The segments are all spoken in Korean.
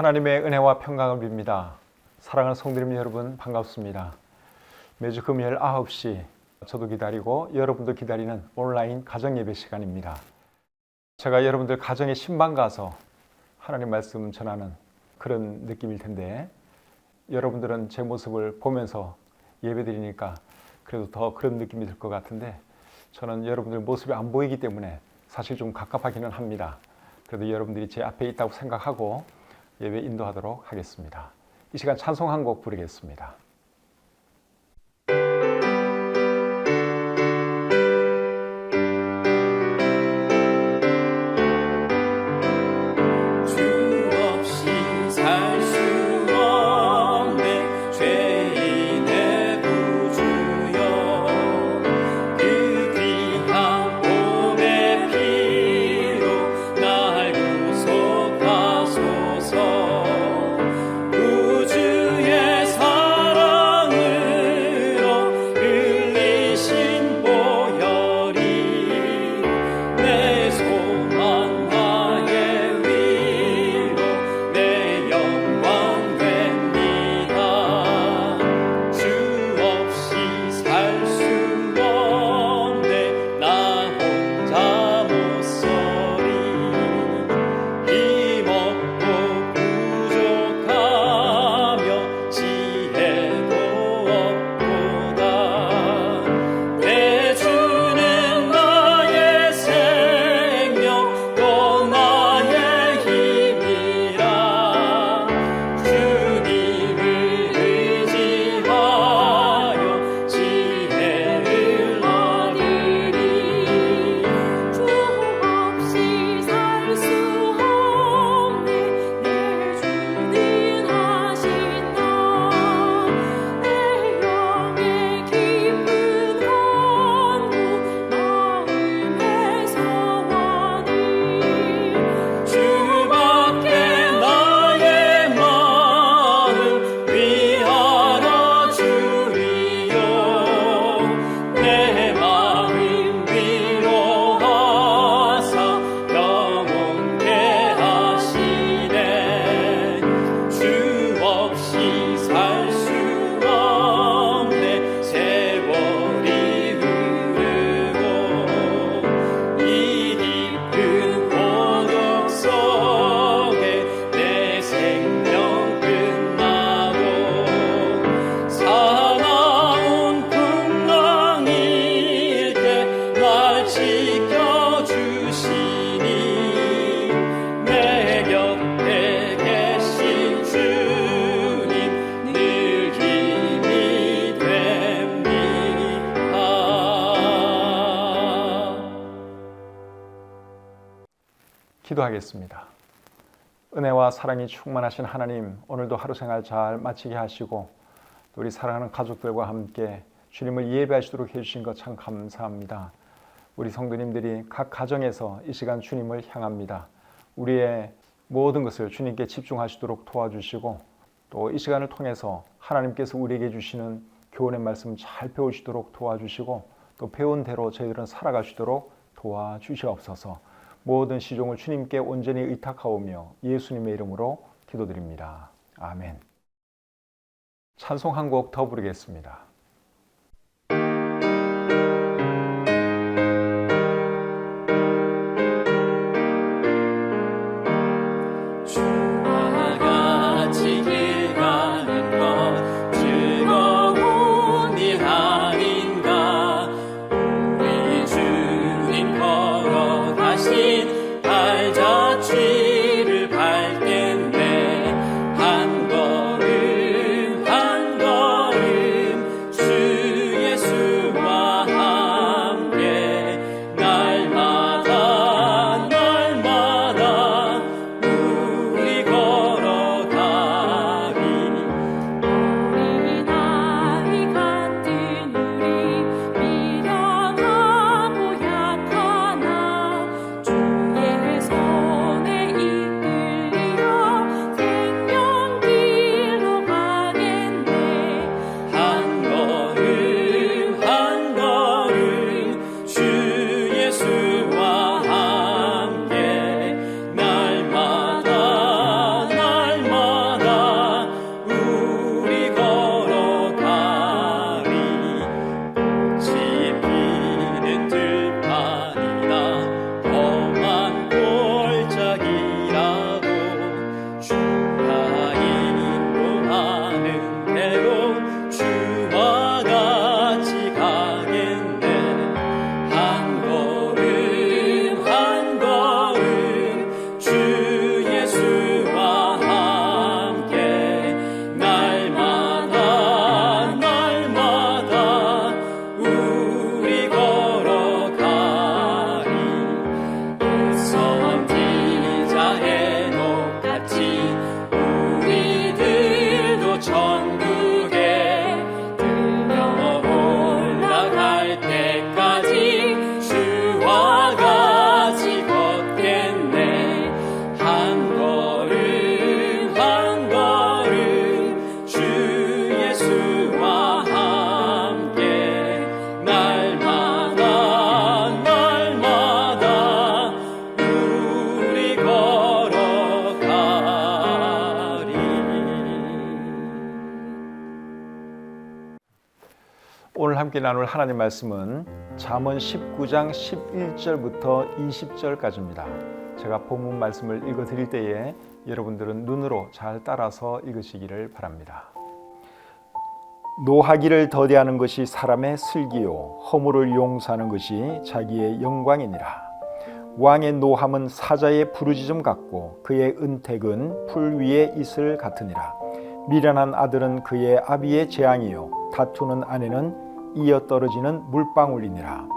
하나님의 은혜와 평강을 빕니다. 사랑하는 성도님 여러분 반갑습니다. 매주 금요일 9시 저도 기다리고 여러분도 기다리는 온라인 가정 예배 시간입니다. 제가 여러분들 가정에 신방 가서 하나님 말씀 전하는 그런 느낌일 텐데 여러분들은 제 모습을 보면서 예배 드리니까 그래도 더 그런 느낌이 들 것 같은데 저는 여러분들 모습이 안 보이기 때문에 사실 좀 갑갑하기는 합니다. 그래도 여러분들이 제 앞에 있다고 생각하고 예배 인도하도록 하겠습니다. 이 시간 찬송 한 곡 부르겠습니다. 기도하겠습니다. 은혜와 사랑이 충만하신 하나님, 오늘도 하루 생활 잘 마치게 하시고 또 우리 사랑하는 가족들과 함께 주님을 예배하시도록 해주신 것 참 감사합니다. 우리 성도님들이 각 가정에서 이 시간 주님을 향합니다. 우리의 모든 것을 주님께 집중하시도록 도와주시고 또 이 시간을 통해서 하나님께서 우리에게 주시는 교훈의 말씀 잘 배우시도록 도와주시고 또 배운 대로 저희들은 살아가시도록 도와주시옵소서. 모든 시종을 주님께 온전히 의탁하오며 예수님의 이름으로 기도드립니다. 아멘. 찬송 한 곡 더 부르겠습니다. 함께 나눌 하나님 말씀은 잠언 19장 11절부터 20절까지입니다. 제가 본문 말씀을 읽어 드릴 때에 여러분들은 눈으로 잘 따라서 읽으시기를 바랍니다. 노하기를 더디하는 것이 사람의 슬기요 허물을 용서하는 것이 자기의 영광이니라. 왕의 노함은 사자의 부르짖음 같고 그의 은택은 풀 위의 이슬 같으니라. 미련한 아들은 그의 아비의 재앙이요 다투는 아내는 이어 떨어지는 물방울이니라.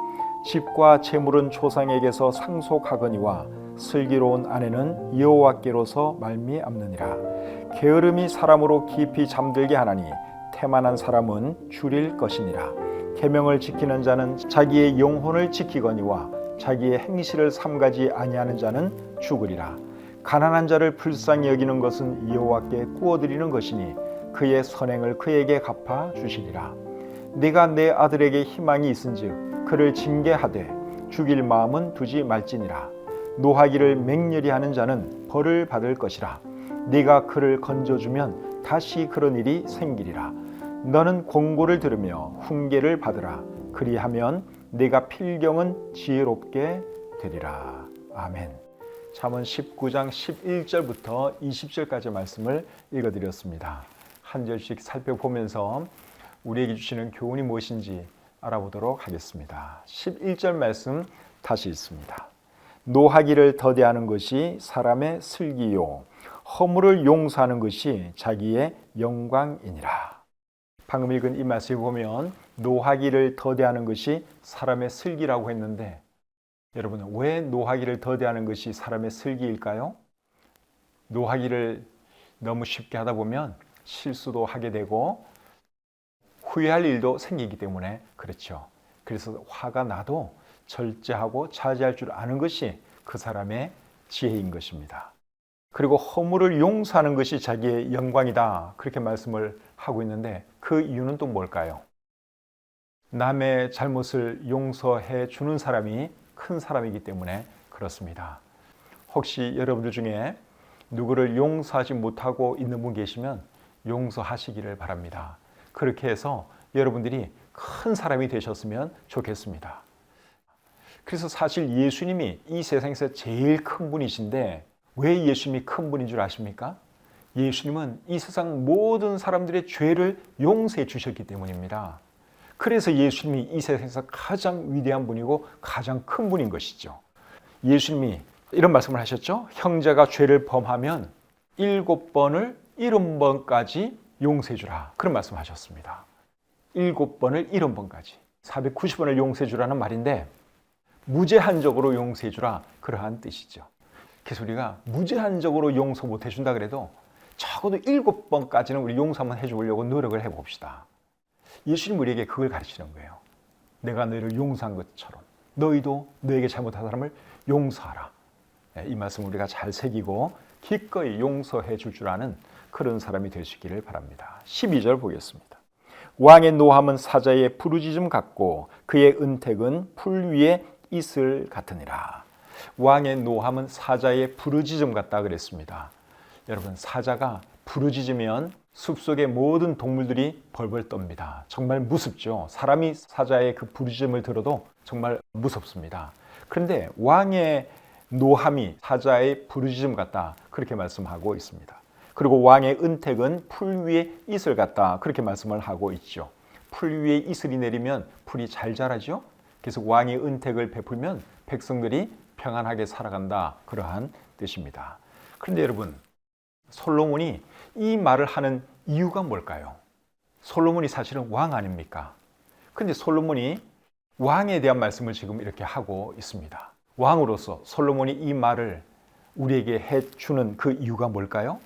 집과 재물은 조상에게서 상속하거니와 슬기로운 아내는 여호와께로서 말미암느니라. 게으름이 사람으로 깊이 잠들게 하나니 태만한 사람은 줄일 것이니라. 계명을 지키는 자는 자기의 영혼을 지키거니와 자기의 행실을 삼가지 아니하는 자는 죽으리라. 가난한 자를 불쌍히 여기는 것은 여호와께 구워드리는 것이니 그의 선행을 그에게 갚아 주시리라. 네가 내 아들에게 희망이 있은즉 그를 징계하되 죽일 마음은 두지 말지니라. 노하기를 맹렬히 하는 자는 벌을 받을 것이라. 네가 그를 건져주면 다시 그런 일이 생기리라. 너는 공고를 들으며 훈계를 받으라. 그리하면 네가 필경은 지혜롭게 되리라. 아멘. 잠언 19장 11절부터 20절까지 말씀을 읽어드렸습니다. 한 절씩 살펴보면서 우리에게 주시는 교훈이 무엇인지 알아보도록 하겠습니다. 11절 말씀 다시 읽습니다. 노하기를 더디하는 것이 사람의 슬기요 허물을 용서하는 것이 자기의 영광이니라. 방금 읽은 이 말씀을 보면 노하기를 더디하는 것이 사람의 슬기라고 했는데 여러분 왜 노하기를 더디하는 것이 사람의 슬기일까요? 노하기를 너무 쉽게 하다 보면 실수도 하게 되고 후회할 일도 생기기 때문에 그렇죠. 그래서 화가 나도 절제하고 자제할 줄 아는 것이 그 사람의 지혜인 것입니다. 그리고 허물을 용서하는 것이 자기의 영광이다. 그렇게 말씀을 하고 있는데 그 이유는 또 뭘까요? 남의 잘못을 용서해 주는 사람이 큰 사람이기 때문에 그렇습니다. 혹시 여러분들 중에 누구를 용서하지 못하고 있는 분 계시면 용서하시기를 바랍니다. 그렇게 해서 여러분들이 큰 사람이 되셨으면 좋겠습니다. 그래서 사실 예수님이 이 세상에서 제일 큰 분이신데 왜 예수님이 큰 분인 줄 아십니까? 예수님은 이 세상 모든 사람들의 죄를 용서해 주셨기 때문입니다. 그래서 예수님이 이 세상에서 가장 위대한 분이고 가장 큰 분인 것이죠. 예수님이 이런 말씀을 하셨죠. 형제가 죄를 범하면 일곱 번을 일흔 번까지 용서해 주라. 그런 말씀 하셨습니다. 일곱 번을 일흔 번까지. 490번을 용서해 주라는 말인데 무제한적으로 용서해 주라. 그러한 뜻이죠. 우리가 무제한적으로 용서 못 해준다 그래도 적어도 일곱 번까지는 우리 용서 한번 해주려고 노력을 해봅시다. 예수님 우리에게 그걸 가르치는 거예요. 내가 너희를 용서한 것처럼 너희도 너에게 잘못한 사람을 용서하라. 네, 이 말씀 우리가 잘 새기고 기꺼이 용서해 줄 줄 아는 그런 사람이 있기를 바랍니다. 12절 보겠습니다. 왕의 노함은 사자의 부르짖음 같고 그의 은택은 풀 위에 이슬 같으니라. 왕의 노함은 사자의 부르짖음 같다 그랬습니다. 여러분 사자가 부르짖으면 숲속의 모든 동물들이 벌벌 떱니다. 정말 무섭죠. 사람이 사자의 그 부르짖음을 들어도 정말 무섭습니다. 그런데 왕의 노함이 사자의 부르짖음 같다 그렇게 말씀하고 있습니다. 그리고 왕의 은택은 풀 위에 이슬 같다 그렇게 말씀을 하고 있죠. 풀 위에 이슬이 내리면 풀이 잘 자라죠. 그래서 왕의 은택을 베풀면 백성들이 평안하게 살아간다 그러한 뜻입니다. 그런데 여러분 솔로몬이 이 말을 하는 이유가 뭘까요? 솔로몬이 사실은 왕 아닙니까? 근데 솔로몬이 왕에 대한 말씀을 지금 이렇게 하고 있습니다. 왕으로서 솔로몬이 이 말을 우리에게 해 주는 그 이유가 뭘까요?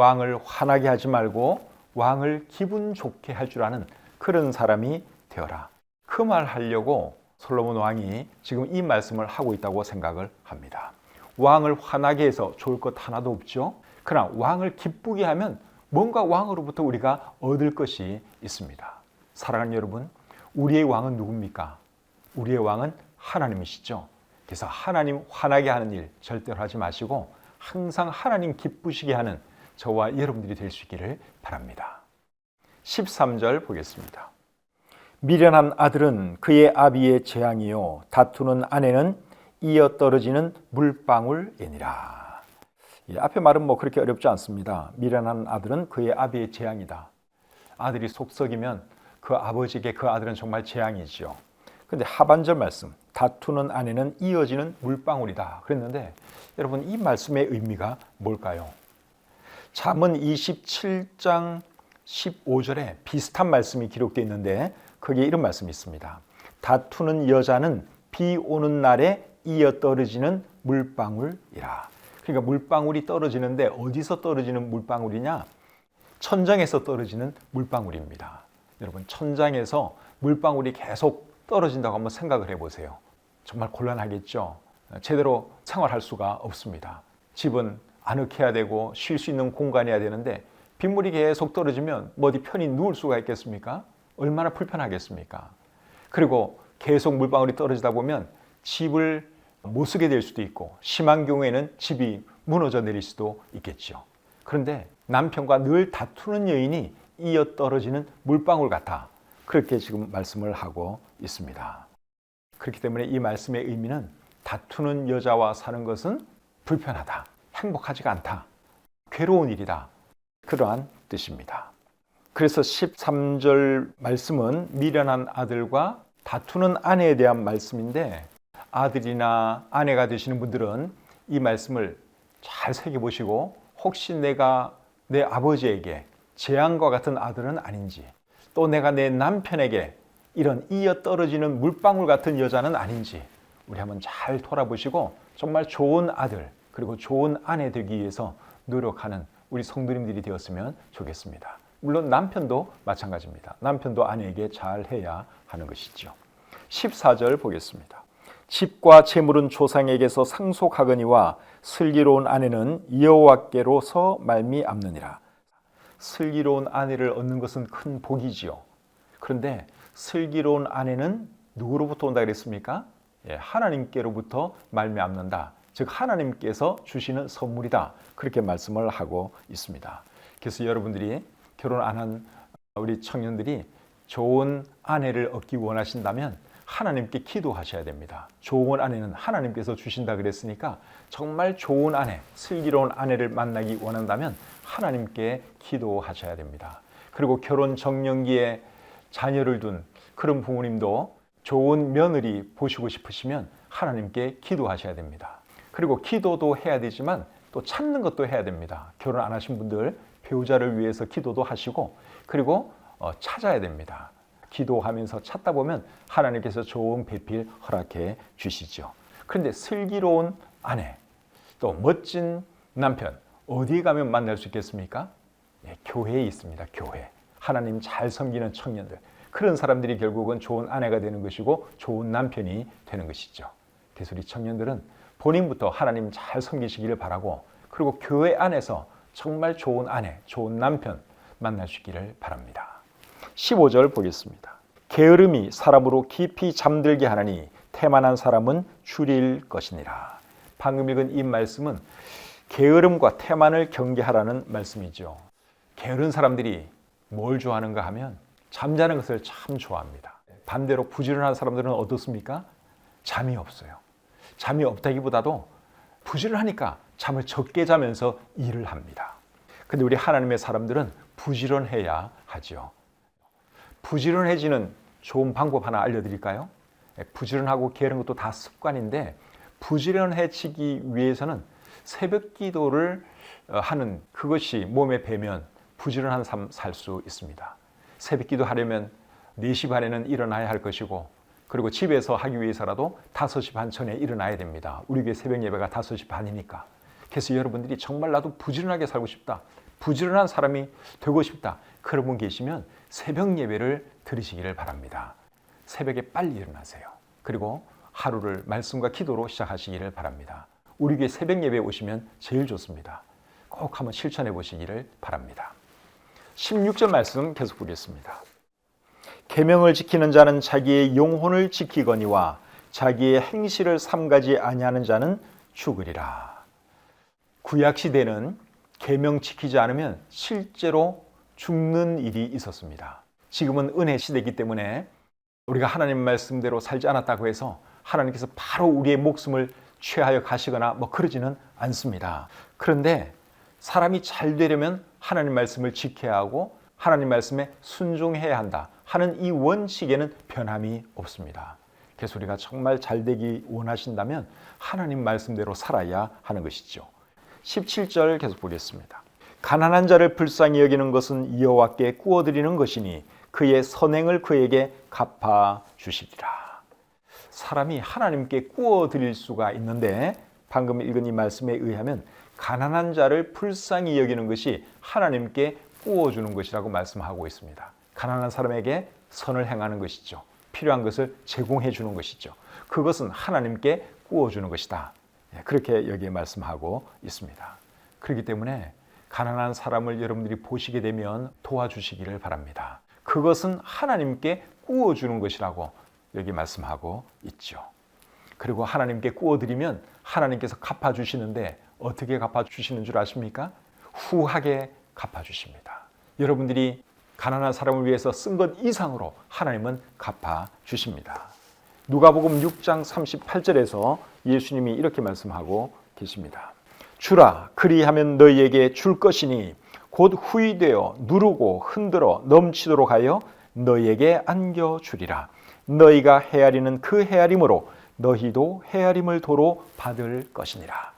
왕을 화나게 하지 말고 왕을 기분 좋게 할 줄 아는 그런 사람이 되어라. 그 말 하려고 솔로몬 왕이 지금 이 말씀을 하고 있다고 생각을 합니다. 왕을 화나게 해서 좋을 것 하나도 없죠. 그러나 왕을 기쁘게 하면 뭔가 왕으로부터 우리가 얻을 것이 있습니다. 사랑하는 여러분, 우리의 왕은 누굽니까? 우리의 왕은 하나님이시죠. 그래서 하나님 화나게 하는 일 절대로 하지 마시고 항상 하나님 기쁘시게 하는 저와 여러분들이 될 수 있기를 바랍니다. 13절 보겠습니다. 미련한 아들은 그의 아비의 재앙이요 다투는 아내는 이어 떨어지는 물방울이니라. 이 앞에 말은 뭐 그렇게 어렵지 않습니다. 미련한 아들은 그의 아비의 재앙이다. 아들이 속썩이면 그 아버지에게 그 아들은 정말 재앙이지요. 근데 하반절 말씀 다투는 아내는 이어지는 물방울이다. 그랬는데 여러분 이 말씀의 의미가 뭘까요? 잠언 27장 15절에 비슷한 말씀이 기록되어 있는데 거기에 이런 말씀이 있습니다. 다투는 여자는 비 오는 날에 이어 떨어지는 물방울이라. 그러니까 물방울이 떨어지는데 어디서 떨어지는 물방울이냐? 천장에서 떨어지는 물방울입니다. 여러분 천장에서 물방울이 계속 떨어진다고 한번 생각을 해보세요. 정말 곤란하겠죠. 제대로 생활할 수가 없습니다. 집은 아늑해야 되고 쉴 수 있는 공간이어야 되는데 빗물이 계속 떨어지면 뭐 어디 편히 누울 수가 있겠습니까? 얼마나 불편하겠습니까? 그리고 계속 물방울이 떨어지다 보면 집을 못 쓰게 될 수도 있고 심한 경우에는 집이 무너져 내릴 수도 있겠죠. 그런데 남편과 늘 다투는 여인이 이어 떨어지는 물방울 같아. 그렇게 지금 말씀을 하고 있습니다. 그렇기 때문에 이 말씀의 의미는 다투는 여자와 사는 것은 불편하다. 행복하지가 않다. 괴로운 일이다. 그러한 뜻입니다. 그래서 13절 말씀은 미련한 아들과 다투는 아내에 대한 말씀인데 아들이나 아내가 되시는 분들은 이 말씀을 잘 새겨보시고 혹시 내가 내 아버지에게 재앙과 같은 아들은 아닌지 또 내가 내 남편에게 이런 이어 떨어지는 물방울 같은 여자는 아닌지 우리 한번 잘 돌아보시고 정말 좋은 아들 그리고 좋은 아내 되기 위해서 노력하는 우리 성도님들이 되었으면 좋겠습니다. 물론 남편도 마찬가지입니다. 남편도 아내에게 잘 해야 하는 것이죠. 14절 보겠습니다. 집과 재물은 조상에게서 상속하거니와 슬기로운 아내는 여호와께로서 말미암느니라. 슬기로운 아내를 얻는 것은 큰 복이지요. 그런데 슬기로운 아내는 누구로부터 온다 그랬습니까? 예, 하나님께로부터 말미암는다. 즉 하나님께서 주시는 선물이다. 그렇게 말씀을 하고 있습니다. 그래서 여러분들이 결혼 안 한 우리 청년들이 좋은 아내를 얻기 원하신다면 하나님께 기도하셔야 됩니다. 좋은 아내는 하나님께서 주신다 그랬으니까 정말 좋은 아내, 슬기로운 아내를 만나기 원한다면 하나님께 기도하셔야 됩니다. 그리고 결혼 정년기에 자녀를 둔 그런 부모님도 좋은 며느리 보시고 싶으시면 하나님께 기도하셔야 됩니다. 그리고 기도도 해야 되지만 또 찾는 것도 해야 됩니다. 결혼 안 하신 분들 배우자를 위해서 기도도 하시고 그리고 어, 찾아야 됩니다. 기도하면서 찾다 보면 하나님께서 좋은 배필 허락해 주시죠. 그런데 슬기로운 아내, 또 멋진 남편, 어디 가면 만날 수 있겠습니까? 예, 교회에 있습니다. 교회. 하나님 잘 섬기는 청년들. 그런 사람들이 결국은 좋은 아내가 되는 것이고 좋은 남편이 되는 것이죠. 그래서 우리 청년들은 본인부터 하나님 잘 섬기시기를 바라고 그리고 교회 안에서 정말 좋은 아내, 좋은 남편 만나시기를 바랍니다. 15절 보겠습니다. 게으름이 사람으로 깊이 잠들게 하나니 태만한 사람은 줄일 것이니라. 방금 읽은 이 말씀은 게으름과 태만을 경계하라는 말씀이죠. 게으른 사람들이 뭘 좋아하는가 하면 잠자는 것을 참 좋아합니다. 반대로 부지런한 사람들은 어떻습니까? 잠이 없어요. 잠이 없다기보다도 부지런하니까 잠을 적게 자면서 일을 합니다. 근데 우리 하나님의 사람들은 부지런해야 하죠. 부지런해지는 좋은 방법 하나 알려드릴까요? 예, 부지런하고 게으른 것도 다 습관인데 부지런해지기 위해서는 새벽 기도를 어, 하는 그것이 몸에 배면 부지런한 삶 살 수 있습니다. 새벽 기도 하려면 4시 반에는 일어나야 할 것이고 그리고 집에서 하기 위해서라도 5시 반 전에 일어나야 됩니다. 우리 교회 새벽 예배가 5시 반이니까. 그래서 여러분들이 정말 나도 부지런하게 살고 싶다. 부지런한 사람이 되고 싶다. 그런 분 계시면 새벽 예배를 들으시기를 바랍니다. 새벽에 빨리 일어나세요. 그리고 하루를 말씀과 기도로 시작하시기를 바랍니다. 우리 교회 새벽 예배에 오시면 제일 좋습니다. 꼭 한번 실천해 보시기를 바랍니다. 16절 말씀 계속 보겠습니다. 계명을 지키는 자는 자기의 영혼을 지키거니와 자기의 행실을 삼가지 아니하는 자는 죽으리라. 구약 시대는 계명 지키지 않으면 실제로 죽는 일이 있었습니다. 지금은 은혜 시대이기 때문에 우리가 하나님 말씀대로 살지 않았다고 해서 하나님께서 바로 우리의 목숨을 취하여 가시거나 뭐 그러지는 않습니다. 그런데 사람이 잘 되려면 하나님 말씀을 지켜야 하고 하나님 말씀에 순종해야 한다 하는 이 원칙에는 변함이 없습니다. 그래서 우리가 정말 잘 되기 원하신다면 하나님 말씀대로 살아야 하는 것이죠. 17절 계속 보겠습니다. 가난한 자를 불쌍히 여기는 것은 여호와께 구워드리는 것이니 그의 선행을 그에게 갚아 주시리라. 사람이 하나님께 구워드릴 수가 있는데 방금 읽은 이 말씀에 의하면 가난한 자를 불쌍히 여기는 것이 하나님께 구워주는 것이라고 말씀하고 있습니다. 가난한 사람에게 선을 행하는 것이죠. 필요한 것을 제공해 주는 것이죠. 그것은 하나님께 구워주는 것이다. 예, 그렇게 여기에 말씀하고 있습니다. 그렇기 때문에 가난한 사람을 여러분들이 보시게 되면 도와주시기를 바랍니다. 그것은 하나님께 구워주는 것이라고 여기 말씀하고 있죠. 그리고 하나님께 구워드리면 하나님께서 갚아주시는데 어떻게 갚아주시는 줄 아십니까? 후하게 갚아주십니다. 여러분들이 가난한 사람을 위해서 쓴 것 이상으로 하나님은 갚아 주십니다. 누가복음 6장 38절에서 예수님이 이렇게 말씀하고 계십니다. 주라 그리하면 너희에게 줄 것이니 곧 후이되어 누르고 흔들어 넘치도록 하여 너희에게 안겨 주리라. 너희가 헤아리는 그 헤아림으로 너희도 헤아림을 도로 받을 것이니라.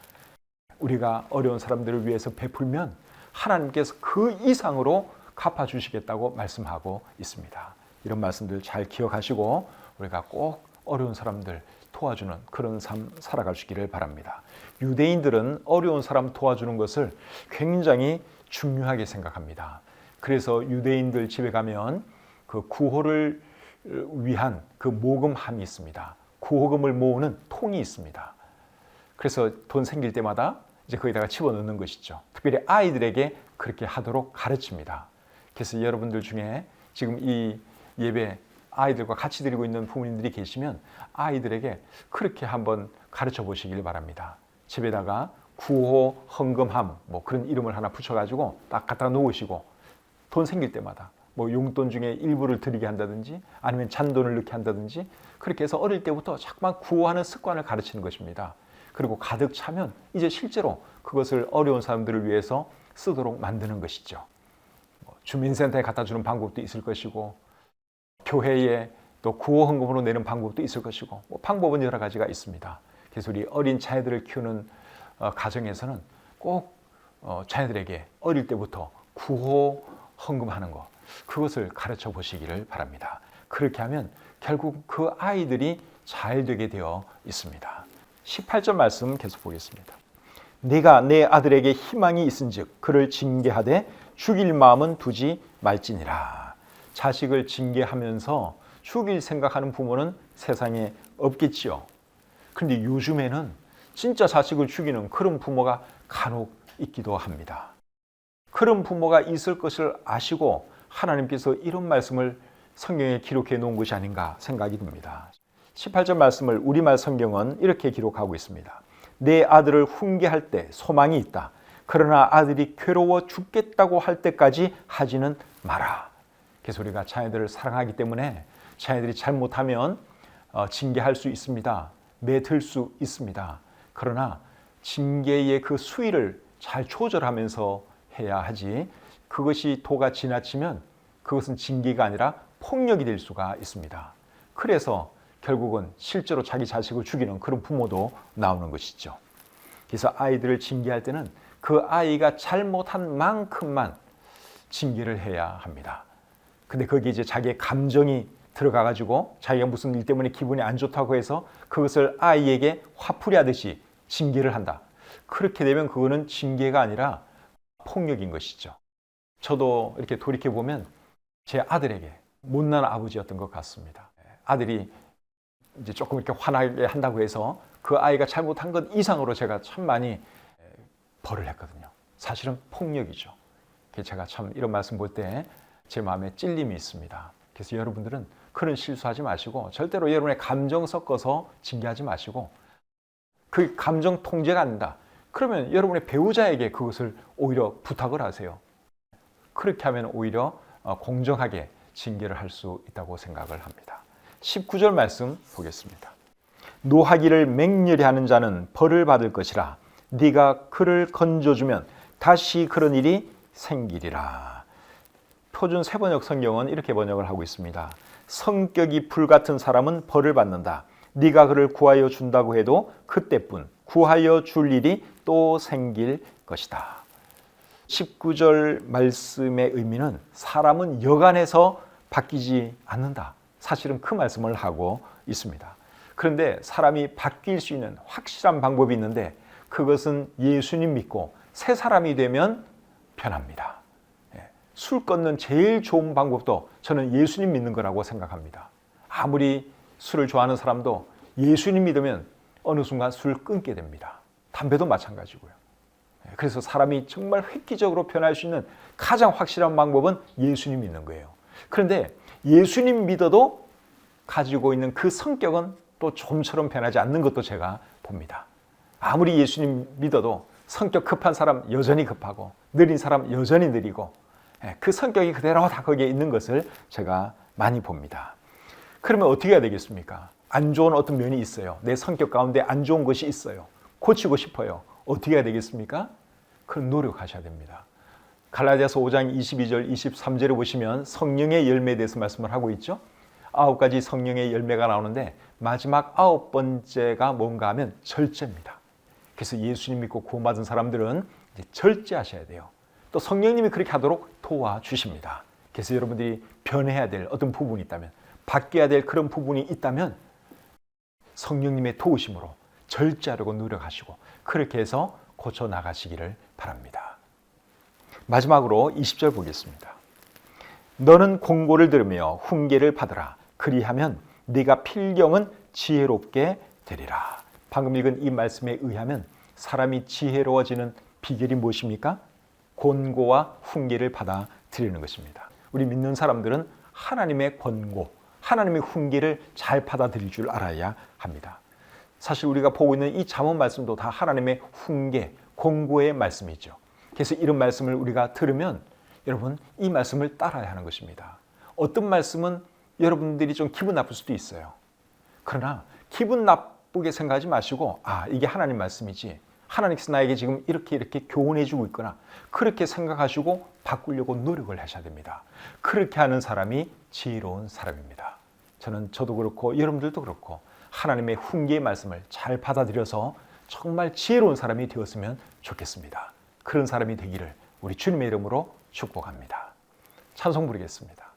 우리가 어려운 사람들을 위해서 베풀면 하나님께서 그 이상으로 갚아 주시겠다고 말씀하고 있습니다. 이런 말씀들 잘 기억하시고 우리가 꼭 어려운 사람들 도와주는 그런 삶 살아가시기를 바랍니다. 유대인들은 어려운 사람 도와주는 것을 굉장히 중요하게 생각합니다. 그래서 유대인들 집에 가면 그 구호를 위한 그 모금함이 있습니다. 구호금을 모으는 통이 있습니다. 그래서 돈 생길 때마다 이제 거기다가 집어넣는 것이죠. 특별히 아이들에게 그렇게 하도록 가르칩니다. 그래서 여러분들 중에 지금 이 예배 아이들과 같이 드리고 있는 부모님들이 계시면 아이들에게 그렇게 한번 가르쳐 보시길 바랍니다. 집에다가 구호 헌금함 뭐 그런 이름을 하나 붙여가지고 딱 갖다 놓으시고 돈 생길 때마다 뭐 용돈 중에 일부를 드리게 한다든지 아니면 잔돈을 넣게 한다든지 그렇게 해서 어릴 때부터 자꾸만 구호하는 습관을 가르치는 것입니다. 그리고 가득 차면 이제 실제로 그것을 어려운 사람들을 위해서 쓰도록 만드는 것이죠. 뭐 주민센터에 갖다 주는 방법도 있을 것이고 교회에 또 구호 헌금으로 내는 방법도 있을 것이고 뭐 방법은 여러 가지가 있습니다. 그래서 우리 어린 자녀들을 키우는 어, 가정에서는 꼭 어, 자녀들에게 어릴 때부터 구호 헌금하는 것 그것을 가르쳐 보시기를 바랍니다. 그렇게 하면 결국 그 아이들이 잘 되게 되어 있습니다. 18절 말씀 계속 보겠습니다. 내가 내 아들에게 희망이 있은즉 그를 징계하되 죽일 마음은 두지 말지니라. 자식을 징계하면서 죽일 생각하는 부모는 세상에 없겠지요. 그런데 요즘에는 진짜 자식을 죽이는 그런 부모가 간혹 있기도 합니다. 그런 부모가 있을 것을 아시고 하나님께서 이런 말씀을 성경에 기록해 놓은 것이 아닌가 생각이 듭니다. 18절 말씀을 우리말 성경은 이렇게 기록하고 있습니다. 내 아들을 훈계할 때 소망이 있다. 그러나 아들이 괴로워 죽겠다고 할 때까지 하지는 마라. 그래서 우리가 자녀들을 사랑하기 때문에 자녀들이 잘못하면 어, 징계할 수 있습니다. 매들 수 있습니다. 그러나 징계의 그 수위를 잘 조절하면서 해야 하지 그것이 도가 지나치면 그것은 징계가 아니라 폭력이 될 수가 있습니다. 그래서 결국은 실제로 자기 자식을 죽이는 그런 부모도 나오는 것이죠. 그래서 아이들을 징계할 때는 그 아이가 잘못한 만큼만 징계를 해야 합니다. 근데 거기에 이제 자기의 감정이 들어가 가지고 자기가 무슨 일 때문에 기분이 안 좋다고 해서 그것을 아이에게 화풀이 하듯이 징계를 한다. 그렇게 되면 그거는 징계가 아니라 폭력인 것이죠. 저도 이렇게 돌이켜 보면 제 아들에게 못난 아버지였던 것 같습니다. 아들이 이제 조금 이렇게 화나게 한다고 해서 그 아이가 잘못한 것 이상으로 제가 참 많이 벌을 했거든요. 사실은 폭력이죠. 제가 참 이런 말씀 볼 때 제 마음에 찔림이 있습니다. 그래서 여러분들은 그런 실수하지 마시고 절대로 여러분의 감정 섞어서 징계하지 마시고 그 감정 통제가 안 된다. 그러면 여러분의 배우자에게 그것을 오히려 부탁을 하세요. 그렇게 하면 오히려 어, 공정하게 징계를 할 수 있다고 생각을 합니다. 19절 말씀 보겠습니다. 노하기를 맹렬히 하는 자는 벌을 받을 것이라 네가 그를 건져주면 다시 그런 일이 생기리라. 표준 세번역 성경은 이렇게 번역을 하고 있습니다. 성격이 불같은 사람은 벌을 받는다. 네가 그를 구하여 준다고 해도 그때뿐 구하여 줄 일이 또 생길 것이다. 19절 말씀의 의미는 사람은 여간해서 바뀌지 않는다. 사실은 그 말씀을 하고 있습니다. 그런데 사람이 바뀔 수 있는 확실한 방법이 있는데 그것은 예수님 믿고 새 사람이 되면 변합니다. 예, 술 끊는 제일 좋은 방법도 저는 예수님 믿는 거라고 생각합니다. 아무리 술을 좋아하는 사람도 예수님 믿으면 어느 순간 술 끊게 됩니다. 담배도 마찬가지고요. 예, 그래서 사람이 정말 획기적으로 변할 수 있는 가장 확실한 방법은 예수님 믿는 거예요. 그런데 예수님 믿어도 가지고 있는 그 성격은 또 좀처럼 변하지 않는 것도 제가 봅니다. 아무리 예수님 믿어도 성격 급한 사람 여전히 급하고 느린 사람 여전히 느리고 예, 그 성격이 그대로 다 거기에 있는 것을 제가 많이 봅니다. 그러면 어떻게 해야 되겠습니까? 안 좋은 어떤 면이 있어요. 내 성격 가운데 안 좋은 것이 있어요. 고치고 싶어요. 어떻게 해야 되겠습니까? 그럼 노력하셔야 됩니다. 갈라디아서 5장 22절 23절에 보시면 성령의 열매에 대해서 말씀을 하고 있죠. 아홉 가지 성령의 열매가 나오는데 마지막 아홉 번째가 뭔가 하면 절제입니다. 그래서 예수님 믿고 구원받은 사람들은 절제하셔야 돼요. 또 성령님이 그렇게 하도록 도와주십니다. 그래서 여러분들이 변해야 될 어떤 부분이 있다면 바뀌어야 될 그런 부분이 있다면 성령님의 도우심으로 절제하려고 노력하시고 그렇게 해서 고쳐 나가시기를 바랍니다. 마지막으로 20절 보겠습니다. 너는 공고를 들으며 훈계를 받으라. 그리하면 네가 필경은 지혜롭게 되리라. 방금 읽은 이 말씀에 의하면 사람이 지혜로워지는 비결이 무엇입니까? 권고와 훈계를 받아 들이는 것입니다. 우리 믿는 사람들은 하나님의 권고, 하나님의 훈계를 잘 받아들일 줄 알아야 합니다. 사실 우리가 보고 있는 이 잠언 말씀도 다 하나님의 훈계, 권고의 말씀이죠. 그래서 이런 말씀을 우리가 들으면 여러분 이 말씀을 따라야 하는 것입니다. 어떤 말씀은 여러분들이 좀 기분 나쁠 수도 있어요. 그러나 기분 나 쁘게 생각하지 마시고 아 이게 하나님 말씀이지 하나님께서 나에게 지금 이렇게 이렇게 교훈해 주고 있구나 그렇게 생각하시고 바꾸려고 노력을 하셔야 됩니다. 그렇게 하는 사람이 지혜로운 사람입니다. 저는 저도 그렇고 여러분들도 그렇고 하나님의 훈계의 말씀을 잘 받아들여서 정말 지혜로운 사람이 되었으면 좋겠습니다. 그런 사람이 되기를 우리 주님의 이름으로 축복합니다. 찬송 부르겠습니다.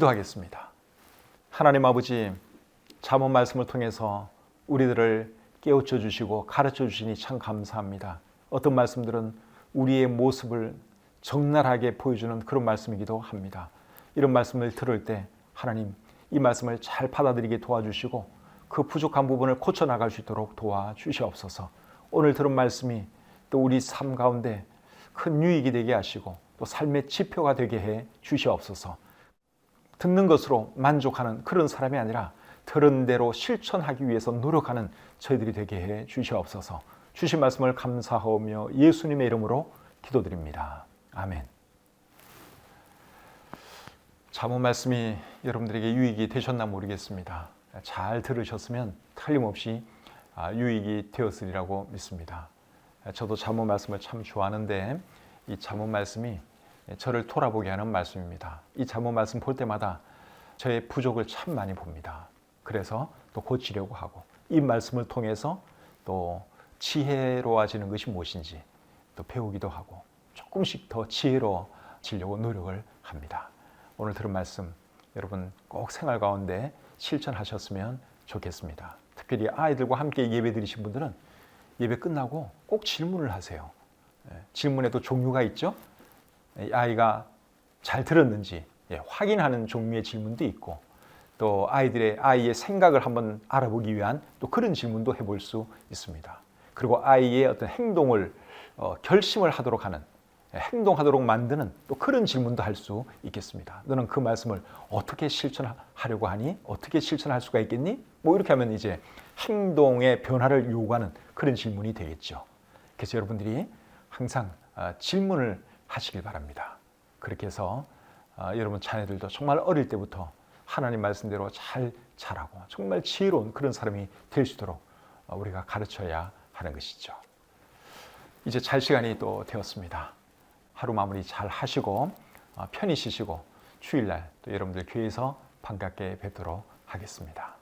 기도하겠습니다. 하나님 아버지, 잠언 말씀을 통해서 우리들을 깨우쳐 주시고 가르쳐 주시니 참 감사합니다. 어떤 말씀들은 우리의 모습을 적나라하게 보여주는 그런 말씀이기도 합니다. 이런 말씀을 들을 때 하나님 이 말씀을 잘 받아들이게 도와주시고 그 부족한 부분을 고쳐 나갈 수 있도록 도와 주시옵소서. 오늘 들은 말씀이 또 우리 삶 가운데 큰 유익이 되게 하시고 또 삶의 지표가 되게 해 주시옵소서. 듣는 것으로 만족하는 그런 사람이 아니라 들은 대로 실천하기 위해서 노력하는 저희들이 되게 해 주시옵소서. 주신 말씀을 감사하며 예수님의 이름으로 기도드립니다. 아멘. 자문 말씀이 여러분들에게 유익이 되셨나 모르겠습니다. 잘 들으셨으면 틀림없이 아, 유익이 되었으리라고 믿습니다. 저도 자문 말씀을 참 좋아하는데 이 자문 말씀이 저를 돌아보게 하는 말씀입니다. 이 자문 말씀 볼 때마다 저의 부족을 참 많이 봅니다. 그래서 또 고치려고 하고 이 말씀을 통해서 또 지혜로워지는 것이 무엇인지 또 배우기도 하고 조금씩 더 지혜로워지려고 노력을 합니다. 오늘 들은 말씀 여러분 꼭 생활 가운데 실천하셨으면 좋겠습니다. 특별히 아이들과 함께 예배 드리신 분들은 예배 끝나고 꼭 질문을 하세요. 예, 질문에도 종류가 있죠. 예, 아이가 잘 들었는지 예, 확인하는 종류의 질문도 있고 또 아이들의 아이의 생각을 한번 알아보기 위한 또 그런 질문도 해볼 수 있습니다. 그리고 아이의 어떤 행동을 어, 결심을 하도록 하는 예, 행동하도록 만드는 또 그런 질문도 할 수 있겠습니다. 너는 그 말씀을 어떻게 실천하려고 하니? 어떻게 실천할 수가 있겠니? 뭐 이렇게 하면 이제 행동의 변화를 요구하는 그런 질문이 되겠죠. 그래서 여러분들이 항상 아, 질문을 하시길 바랍니다. 그렇게 해서 아, 여러분 자녀들도 정말 어릴 때부터 하나님 말씀대로 잘 자라고 정말 지혜로운 그런 사람이 될 수 있도록 어, 우리가 가르쳐야 하는 것이죠. 이제 잘 시간이 또 되었습니다. 하루 마무리 잘 하시고 어, 편히 쉬시고 주일날 또 여러분들 교회에서 반갑게 뵙도록 하겠습니다.